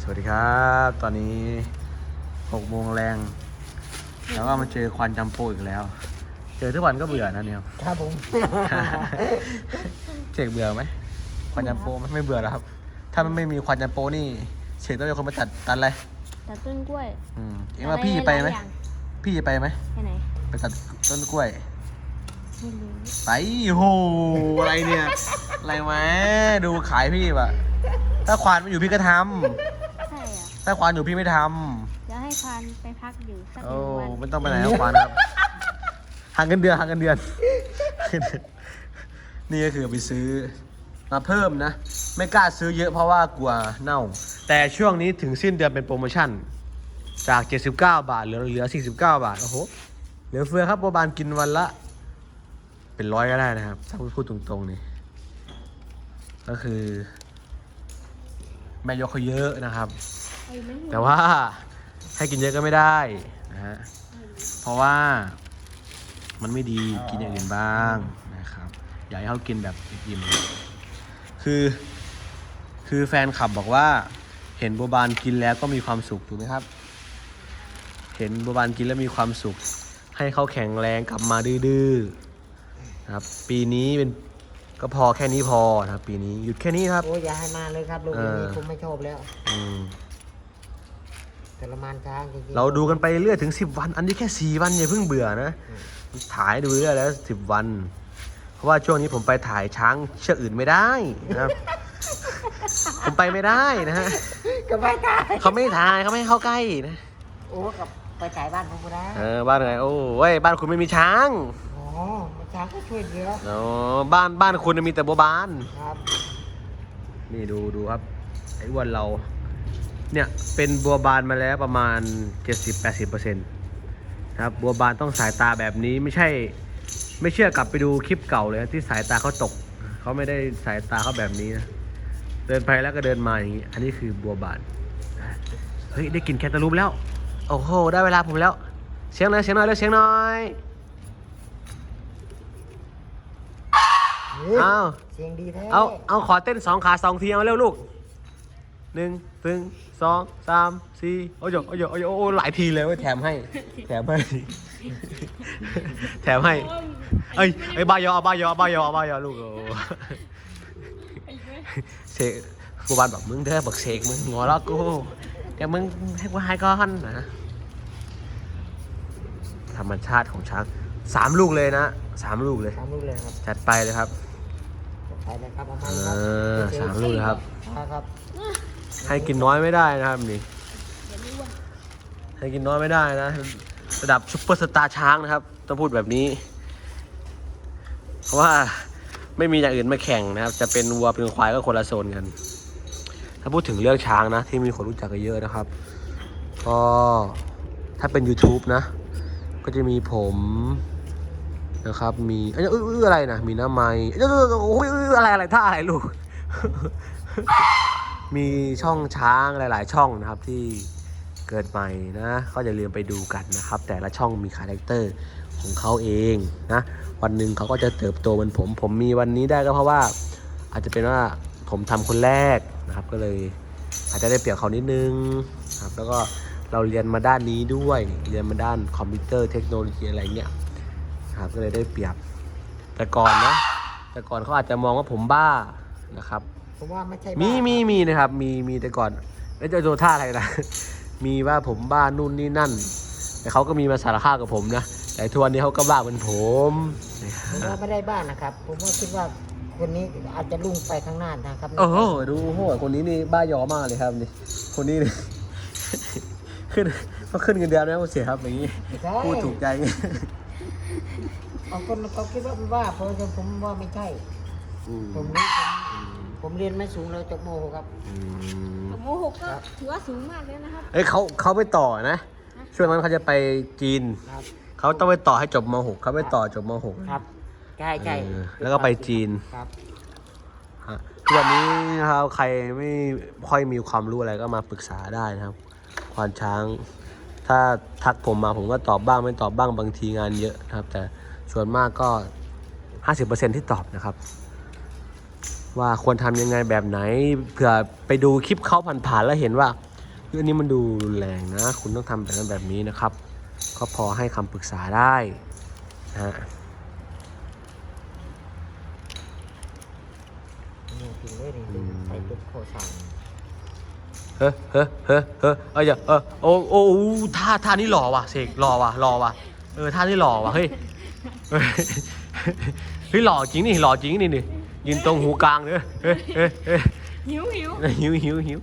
สวัสดีครับ ตอนนี้หกโมงแรง แล้วก็มาเจอควันจำโปอีกแล้ว เจอทุกวันก็เบื่อนะเนี่ยครับผมเชกเบื่อไหมควันจำโปไหมไม่เบื่อหรอกครับ ถ้ามันไม่มีควันจำโปนี่เชกต้องเป็นคนมาจัดตันเลยตัดต้นกล้วยอืมเอ็งว่าพี่จะไปไหมอะรอย่างพี่จะไปไหมไปไหนไปตัดต้นกล้วยไม่รู้ไปโหอะไรเนี่ย อะไรวะดูขายพี่ปะถ้าควานไม่อยู่พี่ก็ทำใช่อะ ถ้าควานอยู่พี่ไม่ทเดี๋ยวให้ควานไปพักอยู่สักำหโอ้นึ่งวันไม่ต้องไปไหนแล้วควานครับหักเงินเดือนหักเงินเดือน นี่ก็คือไปซื้อมาเพิ่มนะ ไม่กล้าซื้อเยอะเพราะว่ากลัวเน่า แต่ช่วงนี้ถึงสิ้นเดือนเป็นโปรโมชั่น จาก 79 บาทเหลือเหลือ 49 บาทโอ้โหเหลือเฟือครับโบบานกินวันละ เป็นร้อยก็ได้นะครับถ้าพูดตรงๆนี่ก็คือ แม่ยกเขาเยอะนะครับไอ้ไม่ แต่ว่าให้กินเยอะก็ไม่ได้นะฮะเพราะว่ามันไม่ดีกินอย่างอื่นบ้างนะครับ อยากให้เขากินแบบอิ่มๆคือ คือแฟนคลับบอกว่า เห็นโบบานกินแล้วก็มีความสุขถูกไหมครับ เห็นโบบานกินแล้วมีความสุข ให้เขาแข็งแรงกลับมาดื้อๆนะครับ ปีนี้เป็นก็พอแค่นี้พอนะครับ ปีนี้หยุดแค่นี้ครับโอ้ยอย่าให้มาเลยครับลูกเออนี้ผมไม่ชอบแล้ว อืม ทรมานช้างจริงๆเราดูกันไปเรื่อยถึง 10 วัน อันนี้แค่ 4 วันอย่าเพิ่งเบื่อนะ ถ่ายดูเรื่อยแล้ว 10 วัน เพราะว่าช่วงนี้ผมไปถ่ายช้างเชือกอื่นไม่ได้นะครับ ผมไปไม่ได้นะฮะก็ไปตายเขาไม่ถ่ายเขาไม่ให้เข้าใกล้นะโอ้กับไปถ่ายบ้านผมก็ได้เออบ้านไงโอ้เว้ยบ้านคุณไม่มีช้างอ๋อช้างก็ช่วยเหลืออ๋อบ้านบ้านคุณมีแต่บัวบานครับ นี่ดูดูครับไอ้อ้วนเรา เนี่ยเป็นบัวบานมาแล้วประมาณ 70-80%นะครับบัวบานต้องสายตาแบบนี้ไม่ใช่ ไม่เชื่อกลับไปดูคลิปเก่าเลยนะที่สายตาเขาตกเขาไม่ได้สายตาเขาแบบนี้นะเดินไปแล้วก็เดินมาอย่างนี้ อันนี้คือบัวบานเฮ้ยได้กลินแคตตาลูปแล้วโอ้โหได้เวลาผมแล้วเสียงหน่อยเสียงหน่อยแล้วเสียงหน่อยเฮ้ยเอาเสียงดีแท้เอาเอาขอเต้นสองขาสองทีเอาเร็วลูก หนึ่งหนึ่งสองสามสี่โอ้ยโอ้ยโอ้ยโอ้ยหลายทีเลยเว้ยแถมให้ แถมให้ แถมให้ เอ้ยเอ้ยบายอเอาบายอเอาบายอเอาบายอลูกโอ้เสกกูบานบอกมึงเด้อบอกเสกมึงงอแล้วกูแต่มึงให้กูให้ก้อนนะธรรมชาติของช้างสามลูกเลยนะสามลูกเลยสามลูกเลยครับจัดไปเลยครับไปเลยครับเออสามลูกเลยครับครับ ให้กินน้อยไม่ได้นะครับนี่ให้กินน้อยไม่ได้นะ ระดับซุปเปอร์สตาร์ช้างนะครับ ต้องพูดแบบนี้ เพราะว่าไม่มีอย่างอื่นมาแข่งนะครับ จะเป็นวัวเป็นควายก็คนละโซนกัน ถ้าพูดถึงเรื่องช้างนะ ที่มีคนรู้จักกันเยอะนะครับก็ถ้าเป็น YouTube นะ ก็จะมีผมนะครับ มีเอ้ยเอ้ยเอ้ยอะไรนะ มีหน้าไม้เอ้ยเอ้ยเอ้ยโอ้ยเอ้ยอะไรอะไรท่าอะไรลูก มีช่องช้างหลาย ๆ ช่องนะครับที่เกิดใหม่นะ ก็อย่าลืมไปดูกันนะครับ แต่ละช่องมีคาแรคเตอร์ของเขาเองนะ วันหนึ่งเขาก็จะเติบโตเหมือนผม ผมมีวันนี้ได้ก็เพราะว่า อาจจะเป็นว่าผมทำคนแรกนะครับ ก็เลยอาจจะได้เปรียบเขานิดนึงครับ แล้วก็เราเรียนมาด้านนี้ด้วย เรียนมาด้านคอมพิวเตอร์เทคโนโลยีอะไรเงี้ยครับ ก็เลยได้เปรียบแต่ก่อนนะแต่ก่อนเขาอาจจะมองว่าผมบ้านะครับ ผมว่าไม่ใช่มีบ้ามีมีนะครับ มีมีแต่ก่อนแล้วจะโดนท่าอะไรนะ มีว่าผมบ้านู่นนี่นั่น แต่เขาก็มีมาสารภาพกับผมนะ แต่ทุกวันนี้เขาก็บ้าเหมือนผมผมว่าไม่ได้บ้านนะครับ ผมว่าคิดว่าคนนี้อาจจะลุ่งไปข้างหน้านะครับโอ้โหดูโหคนนี้นี่บ้ายอมากเลยครับนี่ คนนี้นี่ขึ้นก็ขึ้นเงินเดือนแล้วเสียครับอย่างนี้ไม่ใช่พูดถูกใจไงบางคนเขาคิดว่าเป็นบ้าเพราะฉะนั้นผมว่าไม่ใช่อืมผมนี่ผม ผมเรียนไม่สูงเลยจบโมหกครับ อืมโมหกก็ถือว่าสูงมากเลยนะครับ เอ้ยเขาเขาไปต่อนะ ช่วงนั้นเขาจะไปจีน ครับเขาต้องไปต่อให้จบม .6 เขาไปต่อจบม .6 ครับใช่ใช่เออแล้วก็ไปจีนครับฮะทุกวันนี้นะครับใครไม่ค่อยมีความรู้อะไรก็มาปรึกษาได้นะครับ ควานช้าง ถ้าทักผมมาผมก็ตอบบ้างไม่ตอบบ้างบางทีงานเยอะนะครับ แต่ส่วนมากก็ 50%ที่ตอบนะครับ ว่าควรทำยังไงแบบไหนเผื่อไปดูคลิปเขาผ่านๆแล้วเห็นว่าคืออันนี้มันดูรุนแรงนะ คุณต้องทำแบบนั้นแบบนี้นะครับ ก็พอให้คำปรึกษาได้นะฮะนี่กินเลยนี่ใส่เป็นโคซังเฮ้อเฮ้อเฮ้อเฮ้อเอ้ยอย่าเออโอ้โอ้โอ้ท่าท่านี้หล่อว่ะเสกหล่อว่ะหล่อว่ะเออท่านี้หล่อว่ะเฮ้ยเฮ้ยเฮ้ยหล่อจริงนี่หล่อจริงนี่นี่ ยืนตรงหูกลางเด้อเฮ้ยเฮ้ยเฮ้ยหิวหิวหิวหิวหิว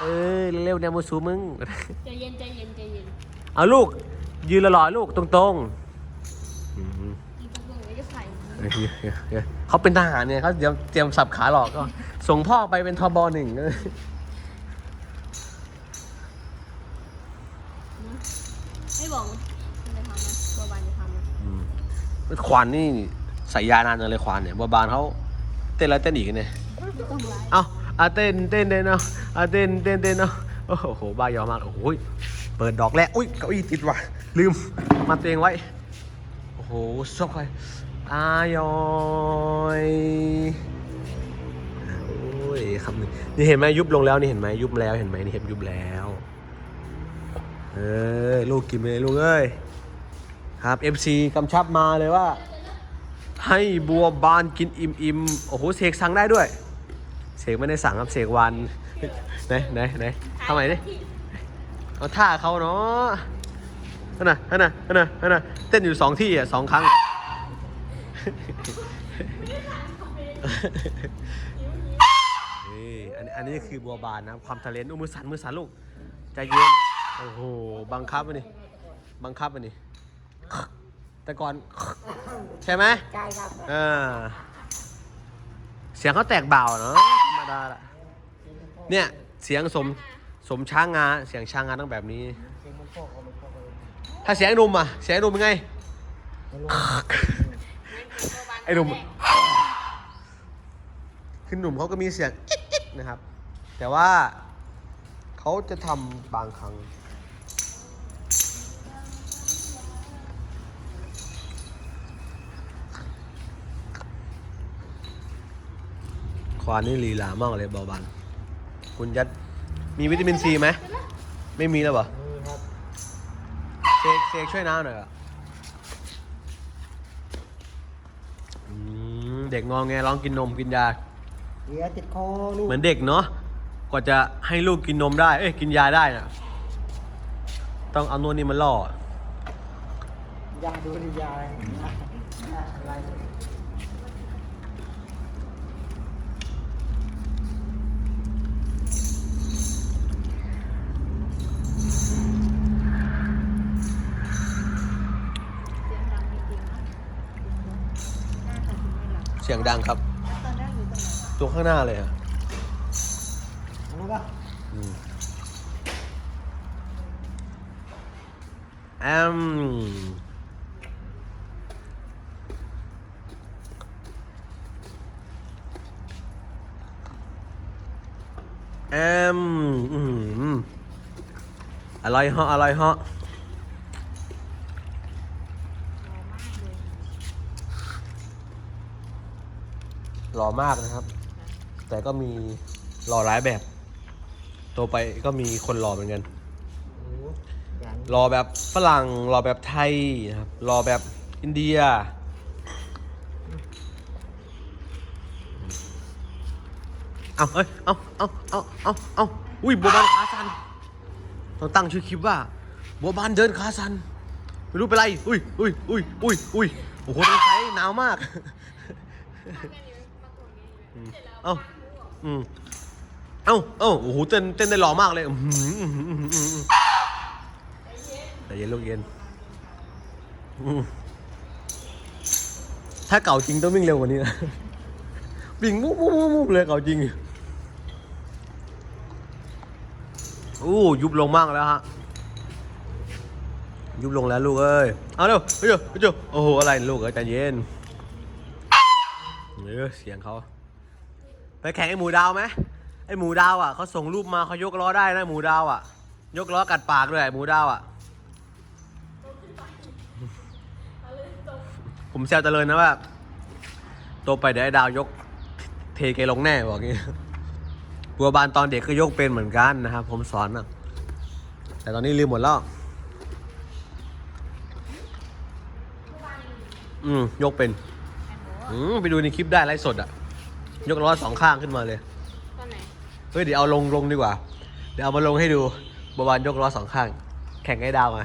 เออเร็วๆแนวมูสูมึง ใจเย็นใจเย็นใจเย็นเอาลูก ยืนหล่อๆลูกตรงๆอืมอีกตัวหนึ่งจะใส่เฮ้ยเฮ้ยเฮ้ยเขาเป็นทหารเนี่ยเขาเตรียมเตรียมสับขาหลอกก็ส่งพ่อไปเป็นทบหนึ่งไม่บอกมันจะทำนะตัวบานจะทำนะ อืมควานนี่ใส่ยานานจังเลยควานเนี่ยบัวบานเขา เต้นแล้วเต้นอีกเนี่ยไม่ต้องไล่เอาอาเต้นเต้นเต้นเอาอาเต้นเต้นเต้นเอาโอ้โหบ้ายอมากโอ้โหเปิดดอกแรกอุ้ยเก้าอี้ติดว่ะลืมมาตัวเองไว้โอ้โหซอกไปอายอยโอ้ยคำนี้นี่เห็นไหมยุบลงแล้วนี่เห็นไหมยุบแล้วเห็นไหมนี่เห็นยุบแล้วเออลูกกินไปเลยลูกเอ้ยครับ FC กำชับมาเลยว่า ให้บัวบานกินอิ่มอิมๆโอ้โหเสกสั่งได้ด้วย เสกไม่ได้สั่งครับเสกวันไหนไหนไหนทำไมดิเอาท่าเขาเนาะนั่นน่ะนั่นน่ะนั่นน่ะนั่นน่ะเต้นอยู่สองที่อะสองครั้ง นี่อันนี้อันนี้คือบัวบานนะความทะเลนอุ้มมือสั่นมือสั่นลูกใจเย็นโอ้โหบังคับอันนี้บังคับอันนี้ แต่ก่อน ใช่ไหมใช่ครับเออเสียงเขาแตกเบาเนาะธรรมดาละเนี่ยเสียงสมสมช้างงาเสียงช้างงาต้องแบบนี้เสียงมันโคกเอามันโคกเอาถ้าเสียงไอ้หนุ่มอะ เสียงไอ้หนุ่มเป็นไงไม่รู้ไอ้หนุ่มคือหนุ่มเขาก็มีเสียงอิ๊ดอิ๊ดนะครับ แต่ว่าเขาจะทำบางครั้ง ควานนี่ลีลามากเลยเบาบานคุณยัดมีวิตามินซีไหมไม่มีแล้วเหรอนี่ครับเสกเสกช่วยน้าหน่อยอะอืมเด็กงองแงร้องกินนมกินยาเดี๋ยวติดคอลูกเหมือนเด็กเนาะกว่าจะให้ลูกกินนมได้ เอ้ยกินยาได้น่ะต้องเอานวดนี่มาล่อยาดูดิยาอะไร สียงดังจริงๆนะน่าจะถึงไม่หลับเสียงดังครับ ตอนแรกอยู่ตรงไหนตัวข้างหน้าเลยอะรู้ปะอืมแอมแอมอืมอร่อยเหาะอร่อยเหาะ รอมากเลยหล่อมากนะครับ แต่ก็มีหล่อหลายแบบโตไปก็มีคนหล่อเหมือนกันโอ้ยางหล่อแบบฝรั่งหล่อแบบไทยนะครับหล่อแบบอินเดีย เอาเอ้ยเอาเอาเอาเอาเอาอุ้ยบัวบานขาสันต้องตั้งชื่อคลิปว่าบัวบานเดินขาสันไม่รู้เป็นไร อุ้ยอุ้ยอุ้ยอุ้ยอุ้ยโอ้โหตรงไซหนาวมากอืม เอ้าอืมเอ้าเอ้าโอ้โหเต้นเต้นได้หล่อมากเลยอื้อหืออื้อหืออื้อหืออื้อหือแต่เย็นลูกเย็น ถ้าเก่าจริงต้องวิ่งเร็วกว่านี้นะ วิ่งมุบมุบมุบมุบเลยเก่าจริงอู้ยุบลงมากแล้วฮะ ยุบลงแล้วลูกเอ้ย เอาเร็วเจอไปเจอโอ้โห อะไรลูกเอ้ยใจเย็นเออเสียงเขา ไปแข่งไอ้หมูดาวไหมไอ้หมูดาวอะเขาส่งรูปมาเขายกล้อได้นะหมูดาวอะ ยกล้อกัดปากด้วยหมูดาวอะ ผมแซวเจริญนะว่าโตไปเดี๋ยวไอ้ดาวยกเทเกลงแน่บอกงี้บัวบานตอนเด็กก็ยกเป็นเหมือนกันนะครับผมสอนอะ แต่ตอนนี้ลืมหมดแล้ว อืมยกเป็น อืมไปดูในคลิปได้ไลฟ์สดอะ ยกล้อสองข้างขึ้นมาเลย ตอนไหนเฮ้ยเดี๋ยวเอาลงลงดีกว่า เดี๋ยวเอามาลงให้ดูบวานยกล้อสองข้าง แข่งให้ดาวมา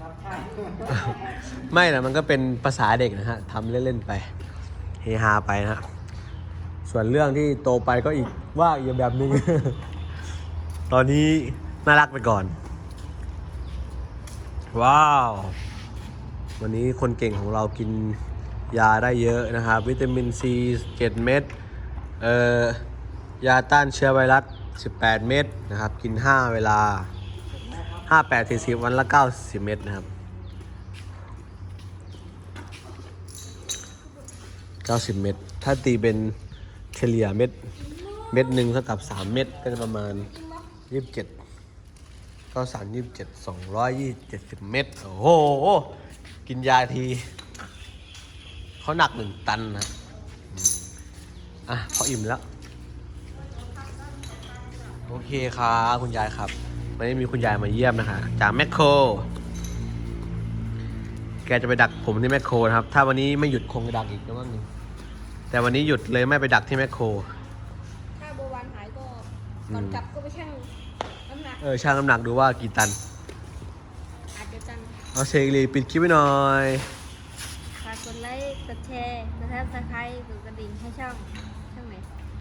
ครับใช่ไม่นะมันก็เป็นภาษาเด็กนะฮะทำเล่น ๆ ไป เฮฮาไปนะฮะส่วนเรื่องที่โตไปก็อีกว่าอีกแบบหนึง ตอนนี้น่ารักไปก่อน ว้าว วันนี้คนเก่งของเรากินยาได้เยอะนะครับ วิตามินซี7เม็ดเอ่อยาต้านเชื้อไวรัส 18 เม็ดนะครับ กิน 5 เวลา 5 8 40 วันละ 90 เม็ดนะครับ 90 เม็ดถ้าตีเป็นเฉลี่ยเม็ด เม็ดหนึ่งเท่ากับ 3 เม็ดก็จะประมาณ 27ก็3 27 270เม็ด โอ้โห กินยาที เขาหนักหนึ่งตันนะอะ พออิ่มแล้ว โอเคครับคุณยายครับวันนี้มีคุณยายมาเยี่ยมนะคะ จากแมคโคร แกจะไปดักผมที่แมคโครนะครับ ถ้าวันนี้ไม่หยุดคงจะดักอีกนะมั้งแต่วันนี้หยุดเลยไม่ไปดักที่แมคโคร ถ้าโบวันหายก็ อืม ก่อนกลับก็ไปชั่งน้ำหนักเออช่างน้ำหนักดูว่ากี่ตัน อาจจะจังเอาเชกลีปิดคลิปไว้หน่อย ฝากกดไลค์กดแชร์กดซับสไครต์กดกระดิ่งให้ช่องช่องไหน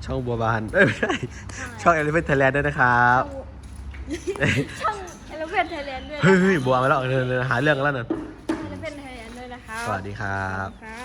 ช่องบัวบาน เอ้ยไม่ใช่ช่องเอลิเฟนไทยแลนด์ด้วยนะครับ ช่องเอลเฟนไทยแลนด์ด้วยนะเฮ้ยเฮ้ยบัวมาแล้วเดินๆหาเรื่องกันแล้วนั่นเอลเฟนไทยแลนด์ด้วยนะครับสวัสดีครับ ครับ